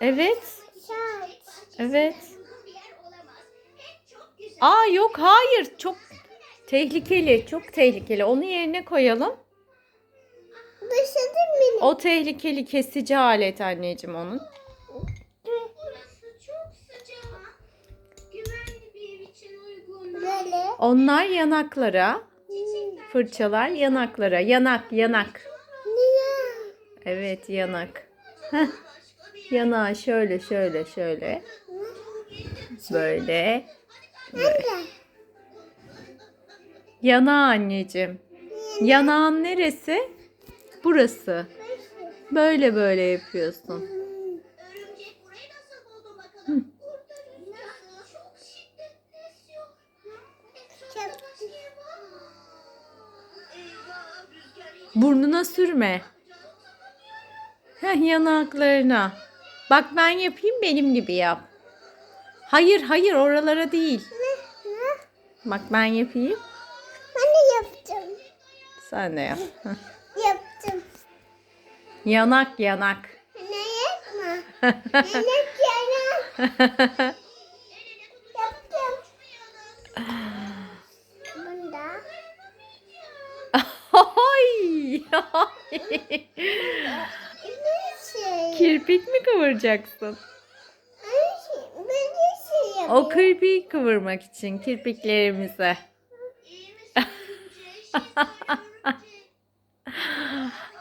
Evet. Evet. Aa yok hayır çok tehlikeli çok tehlikeli onu yerine koyalım. O tehlikeli kesici alet anneciğim onun. Onlar yanaklara, fırçalar yanaklara. Yanak yanak. Evet yanak. Heh. Yanağı şöyle şöyle şöyle. Böyle. Nerede? Yanağı anneciğim. Yanağın neresi? Burası. Böyle böyle yapıyorsun. Burnuna sürme. Heh, yanaklarına. Bak ben yapayım benim gibi yap. Hayır hayır oralara değil. Bak ben yapayım. Ben de yaptım. Sen de yap. Yaptım. Yanak yanak. Ne yapma? Ne yana? Yaptım. Bunda. Ay! Kirpik mi kıvıracaksın? Şey. O kirpiği kıvırmak için kirpiklerimize.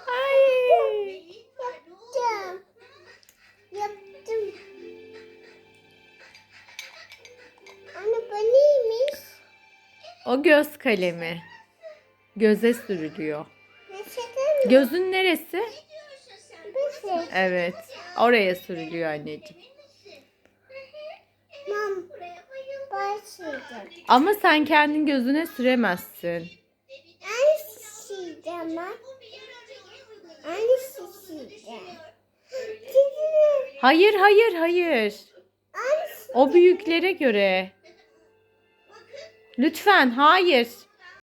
Ay! Yaptım. Yaptım. Anne bu neymiş? O göz kalemi. Göze sürülüyor. Gözün neresi? Evet. Oraya sürülüyor anneciğim. Mam. Başlayacağım. Ama sen kendin gözüne süremezsin. Ben. Anne şişeceğim. Sizi- Hayır hayır hayır. O büyüklere göre. Lütfen hayır.